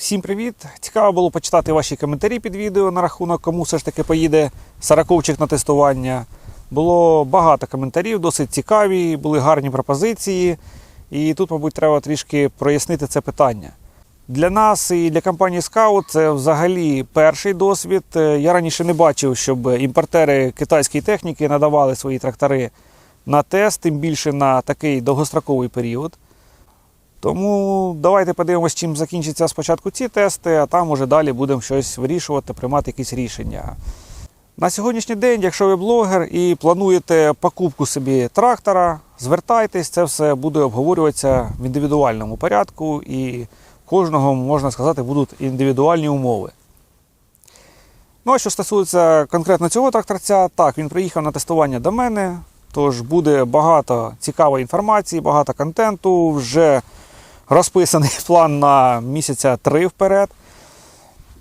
Всім привіт! Цікаво було почитати ваші коментарі під відео на рахунок, кому все ж таки поїде сараковчик на тестування. Було багато коментарів, досить цікаві, були гарні пропозиції. І тут, мабуть, треба трішки прояснити це питання. Для нас і для компанії Scout це взагалі перший досвід. Е, Я раніше не бачив, щоб імпортери китайської техніки надавали свої трактори на тест, тим більше на такий довгостроковий період. Тому давайте подивимось, чим закінчаться спочатку ці тести, а там уже далі будемо щось вирішувати, приймати якісь рішення. На сьогоднішній день, якщо ви блогер і плануєте покупку собі трактора, звертайтесь, це все буде обговорюватися в індивідуальному порядку, і кожного, можна сказати, будуть індивідуальні умови. Ну, а що стосується конкретно цього тракторця, так, він приїхав на тестування до мене, тож буде багато цікавої інформації, багато контенту. Вже розписаний план на місяця три вперед.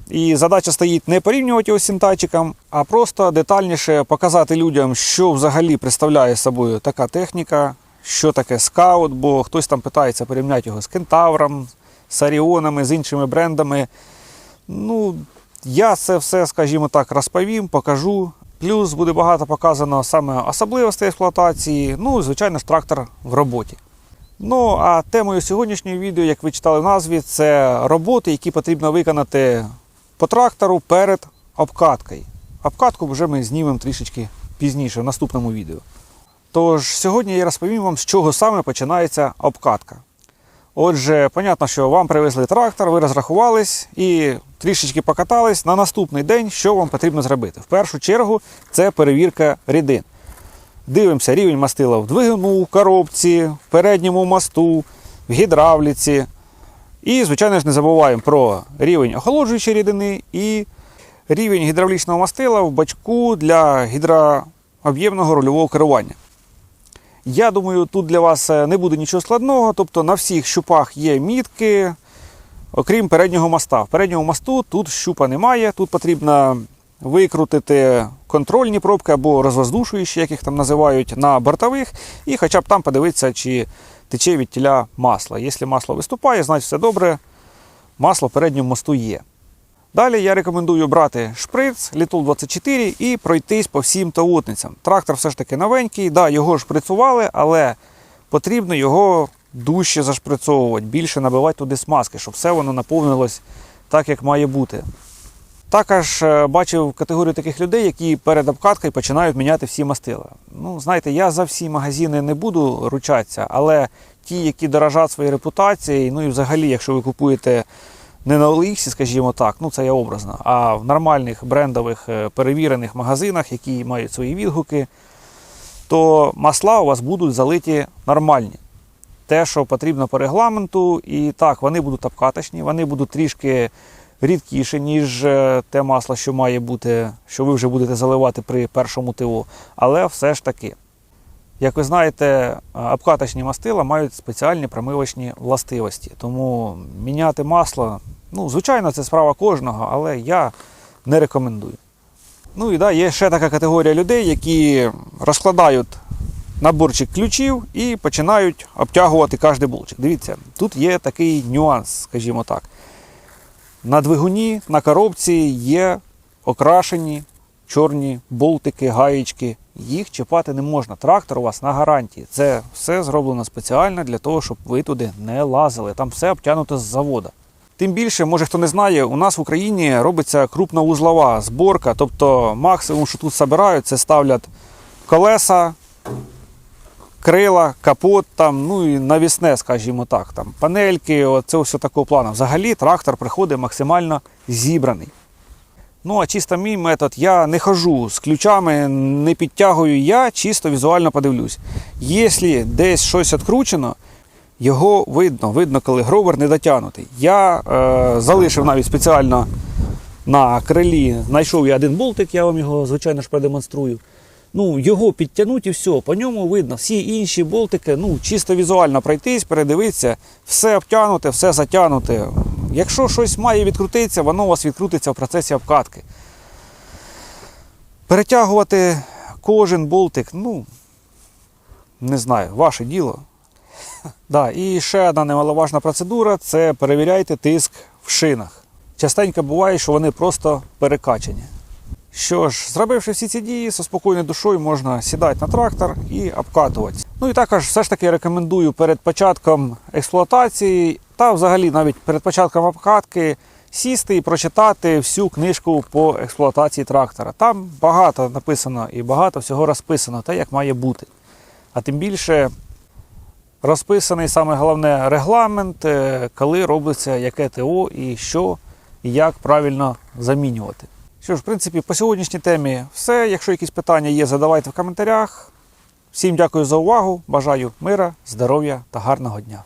І задача стоїть не порівнювати його з синтайчиком, а просто детальніше показати людям, що взагалі представляє собою така техніка, що таке скаут, бо хтось там питається порівняти його з кентавром, з аріонами, з іншими брендами. Ну, я це все, скажімо так, розповім, покажу. Плюс буде багато показано саме особливостей експлуатації, ну, і, звичайно ж, трактор в роботі. Ну, а темою сьогоднішнього відео, як ви читали в назві, це роботи, які потрібно виконати по трактору перед обкаткою. Обкатку вже ми знімемо трішечки пізніше в наступному відео. Тож сьогодні я розповім вам, з чого саме починається обкатка. Отже, понятно, що вам привезли трактор, ви розрахувались і трішечки покатались на наступний день, що вам потрібно зробити. В першу чергу це перевірка рідин. Дивимося рівень мастила в двигуну, в коробці, в передньому мосту, в гідравліці. І, звичайно ж, не забуваємо про рівень охолоджуючої рідини і рівень гідравлічного мастила в бачку для гідрооб'ємного рульового керування. Я думаю, тут для вас е, не буде нічого складного, тобто на всіх щупах є мітки, окрім переднього моста. В передньому мосту тут щупа немає, тут потрібно викрутити контрольні пробки або розвоздушуючі, як їх там називають, на бортових, і хоча б там подивитися, чи тече від тіля масло. Якщо масло виступає, значить все добре, масло в передньому мосту є. Далі я рекомендую брати шприц Літол 24 і пройтись по всім таутницям. Трактор все ж таки новенький, да, його шприцували, але потрібно його дужче зашприцовувати, більше набивати туди смазки, щоб все воно наповнилось так, як має бути. Також е, бачив категорію таких людей, які перед обкаткою починають міняти всі мастила. Ну, знаєте, я за всі магазини не буду ручатися, але ті, які дорожать своєю репутацією, ну і взагалі, якщо ви купуєте не на OLX, скажімо так, ну це я образно, а в нормальних брендових е, перевірених магазинах, які мають свої відгуки, то масла у вас будуть залиті нормальні. Те, що потрібно по регламенту, і так, вони будуть обкаточні, вони будуть трішки рідкіше, ніж е, те масло, що має бути, що ви вже будете заливати при першому ТО. Але все ж таки, як ви знаєте, е, обкаточні мастила мають спеціальні промивочні властивості. Тому міняти масло, ну, звичайно, це справа кожного, але я не рекомендую. Ну і да, є ще така категорія людей, які розкладають наборчик ключів і починають обтягувати кожен болчик. Дивіться, тут є такий нюанс, скажімо так. На двигуні, на коробці є окрашені чорні болтики, гаєчки. Їх чіпати не можна. Трактор у вас на гарантії. Це все зроблено спеціально для того, щоб ви туди не лазили. Там все обтягнуто з завода. Тим більше, може хто не знає, у нас в Україні робиться крупновузлова зборка, тобто максимум, що тут збирають, це ставлять колеса, крила, капот, там, ну і навісне, скажімо так, там, панельки, це все такого плану. Взагалі трактор приходить максимально зібраний. Ну, а чисто мій метод, я не хожу з ключами, не підтягую, я чисто візуально подивлюсь. Якщо десь щось відкручено, його видно, видно, коли гровер не дотягнутий. Я е, залишив навіть спеціально на крилі, знайшов я один болтик, я вам його, звичайно ж, продемонструю. Ну, його підтягнуть і все, по ньому видно. Всі інші болтики, ну, чисто візуально пройтись, передивитися, все обтягнуте, все затягнуте. Якщо щось має відкрутитися, воно у вас відкрутиться в процесі обкатки. Перетягувати кожен болтик, ну, не знаю, ваше діло. Да, і ще одна немаловажна процедура це перевіряйте тиск в шинах. Частенько буває, що вони просто перекачані. Що ж, зробивши всі ці дії, зі спокійною душою можна сідати на трактор і обкатуватися. Ну і також все ж таки рекомендую перед початком експлуатації та взагалі навіть перед початком обкатки сісти і прочитати всю книжку по експлуатації трактора. Там багато написано і багато всього розписано, те, як має бути. А тим більше розписаний саме головне регламент, е, коли робиться яке ТО і що і як правильно замінювати. Що ж, в принципі, по сьогоднішній темі все. Якщо якісь питання є, задавайте в коментарях. Всім дякую за увагу. Бажаю мира, здоров'я та гарного дня.